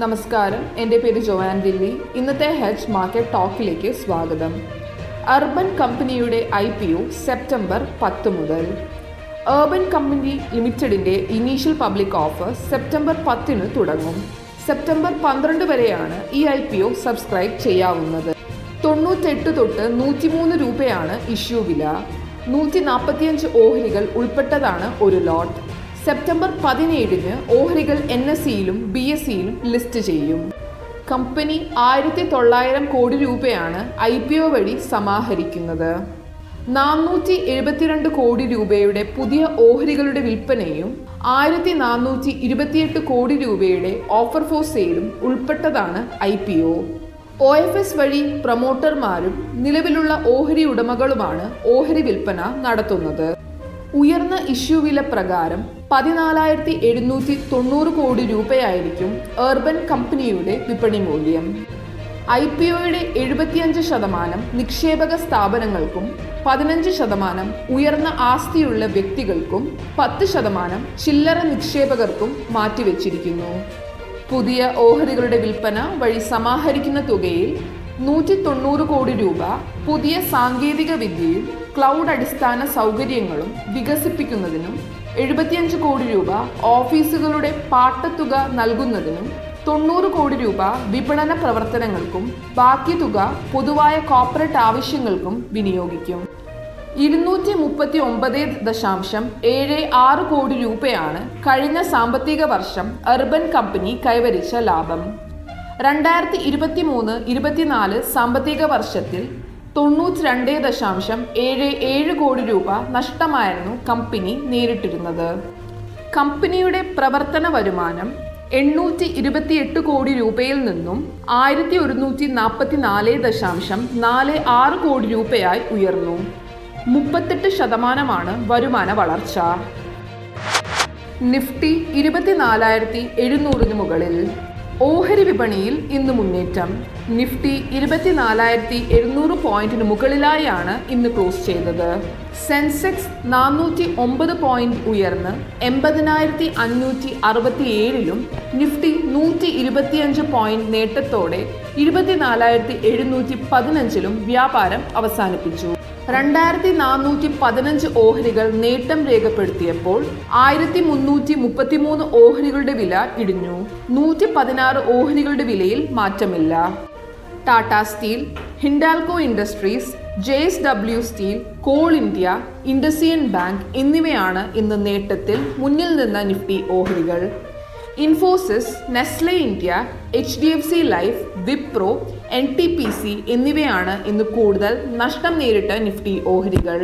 നമസ്കാരം. എന്റെ പേര് ജോയാൻ വില്ലി. ഇന്നത്തെ ഹെഡ്ജ് മാർക്കറ്റ് ടോക്കിലേക്ക് സ്വാഗതം. അർബൻ കമ്പനിയുടെ ഐ പി ഒ സെപ്റ്റംബർ പത്ത് മുതൽ. അർബൻ കമ്പനി ലിമിറ്റഡിന്റെ ഇനീഷ്യൽ പബ്ലിക് ഓഫർ സെപ്റ്റംബർ പത്തിന് തുടങ്ങും. സെപ്റ്റംബർ പന്ത്രണ്ട് വരെയാണ് ഈ ഐ പി ഒ സബ്സ്ക്രൈബ് ചെയ്യാവുന്നത്. തൊണ്ണൂറ്റെട്ട് തൊട്ട് നൂറ്റിമൂന്ന് രൂപയാണ് ഇഷ്യൂ വില. നൂറ്റി നാൽപ്പത്തിയഞ്ച് ഓഹരികൾ ഉൾപ്പെട്ടതാണ് ഒരു ലോട്ട് സെപ്റ്റംബർ പതിനേഴിന് ഓഹരികൾ എൻ എസ് സിയിലും ബി എസ് സിയിലും ലിസ്റ്റ് ചെയ്യും. കമ്പനി ആയിരത്തി തൊള്ളായിരം കോടി രൂപയാണ് ഐ പി ഒ വഴി സമാഹരിക്കുന്നത്. നാനൂറ്റി എഴുപത്തിരണ്ട് കോടി രൂപയുടെ പുതിയ ഓഹരികളുടെ വിൽപ്പനയും ആയിരത്തി നാനൂറ്റി ഇരുപത്തിയെട്ട് കോടി രൂപയുടെ ഓഫർ ഫോർ സെയിലും ഉൾപ്പെട്ടതാണ് I P O. O F S വഴി പ്രൊമോട്ടർമാരും നിലവിലുള്ള ഓഹരി ഉടമകളുമാണ് ഓഹരി വിൽപ്പന നടത്തുന്നത്. ഉയർന്ന ഇഷ്യൂ വില പ്രകാരം പതിനാലായിരത്തി എഴുന്നൂറ്റി തൊണ്ണൂറ് കോടി രൂപയായിരിക്കും അർബൻ കമ്പനിയുടെ വിപണി മൂല്യം. ഐ പി ഒയുടെ എഴുപത്തിയഞ്ച് ശതമാനം നിക്ഷേപക സ്ഥാപനങ്ങൾക്കും പതിനഞ്ച് ശതമാനം ഉയർന്ന ആസ്തിയുള്ള വ്യക്തികൾക്കും പത്ത് ശതമാനം ചില്ലറ നിക്ഷേപകർക്കും മാറ്റിവെച്ചിരിക്കുന്നു. പുതിയ ഓഹരികളുടെ വിൽപ്പന വഴി സമാഹരിക്കുന്ന തുകയിൽ നൂറ്റി തൊണ്ണൂറ് കോടി രൂപ പുതിയ സാങ്കേതിക വിദ്യയും ക്ലൗഡ് അടിസ്ഥാന സൗകര്യങ്ങളും വികസിപ്പിക്കുന്നതിനും എഴുപത്തിയഞ്ച് കോടി രൂപ ഓഫീസുകളുടെ പാട്ടത്തുക നൽകുന്നതിനും തൊണ്ണൂറ് കോടി രൂപ വിപണന പ്രവർത്തനങ്ങൾക്കും ബാക്കി തുക പൊതുവായ കോർപ്പറേറ്റ് ആവശ്യങ്ങൾക്കും വിനിയോഗിക്കും. ഇരുന്നൂറ്റി മുപ്പത്തി ഒമ്പത് ദശാംശം ഏഴ് ആറ് കോടി രൂപയാണ് കഴിഞ്ഞ സാമ്പത്തിക വർഷം അർബൻ കമ്പനി കൈവരിച്ച ലാഭം. രണ്ടായിരത്തി ഇരുപത്തി മൂന്ന് ഇരുപത്തിനാല് സാമ്പത്തിക വർഷത്തിൽ തൊണ്ണൂറ്റി രണ്ട് ദശാംശം ഏഴ് ഏഴ് കോടി രൂപ നഷ്ടമായിരുന്നു കമ്പനി നേരിട്ടിരുന്നത്. കമ്പനിയുടെ പ്രവർത്തന വരുമാനം എണ്ണൂറ്റി ഇരുപത്തിയെട്ട് കോടി രൂപയിൽ നിന്നും ആയിരത്തി ഒരുന്നൂറ്റി നാൽപ്പത്തി നാല് ദശാംശം നാല് ആറ് കോടി രൂപയായി ഉയർന്നു. മുപ്പത്തെട്ട് ശതമാനമാണ് വരുമാന വളർച്ച. നിഫ്റ്റി ഇരുപത്തിനാലായിരത്തി എഴുന്നൂറിന് മുകളിൽ. ഓഹരി വിപണിയിൽ ഇന്ന് മുന്നേറ്റം. നിഫ്റ്റി ഇരുപത്തിനാലായിരത്തി എഴുന്നൂറ് പോയിന്റിന് മുകളിലായാണ് ഇന്ന് ക്ലോസ് ചെയ്തത്. സെൻസെക്സ് നാനൂറ്റി ഒമ്പത് പോയിന്റ് ഉയർന്ന് എൺപതിനായിരത്തി അഞ്ഞൂറ്റി അറുപത്തി ഏഴിലും നിഫ്റ്റി നൂറ്റി ഇരുപത്തിയഞ്ച് പോയിന്റ് നേട്ടത്തോടെ ഇരുപത്തിനാലായിരത്തി എഴുന്നൂറ്റി പതിനഞ്ചിലും വ്യാപാരം അവസാനിപ്പിച്ചു. രണ്ടായിരത്തി നാനൂറ്റി പതിനഞ്ച് ഓഹരികൾ നേട്ടം രേഖപ്പെടുത്തിയപ്പോൾ ആയിരത്തി മുന്നൂറ്റി മുപ്പത്തിമൂന്ന് ഓഹരികളുടെ വില ഇടിഞ്ഞു. നൂറ്റി പതിനാറ് ഓഹരികളുടെ വിലയിൽ മാറ്റമില്ല. Tata steel Hindalco industries J S W steel coal India IndusInd bank എന്നിവയാണ് ഇന്ന് നേട്ടത്തിൽ മുന്നിൽ നിന്ന നിഫ്റ്റി ഓഹരികൾ. Infosys Nestle India H D F C life Wipro N T P C എന്നിവയാണ് ഇന്ന് കൂടുതൽ നഷ്ടം നേരിട്ട നിഫ്റ്റി ഓഹരികൾ.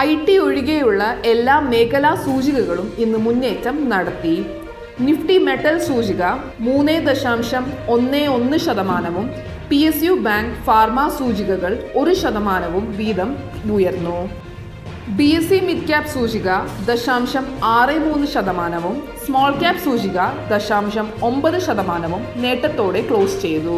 ഐ ടി ഒഴികെയുള്ള എല്ലാ മേഖലാ സൂചികകളും ഇന്ന് മുന്നേറ്റം നടത്തി. നിഫ്റ്റി മെറ്റൽ സൂചിക മൂന്ന് ദശാംശം ഒന്ന് ഒന്ന് ശതമാനവും P S U bank pharma സൂചികകൾ ഒരു ശതമാനവും വീതം ഉയർന്നു. B S C mid cap സൂചിക ദശാംശം ആറ് മൂന്ന് ശതമാനവും സ്മോൾ ക്യാപ് സൂചിക ദശാംശം ഒമ്പത് ശതമാനവും നേട്ടത്തോടെ ക്ലോസ് ചെയ്തു.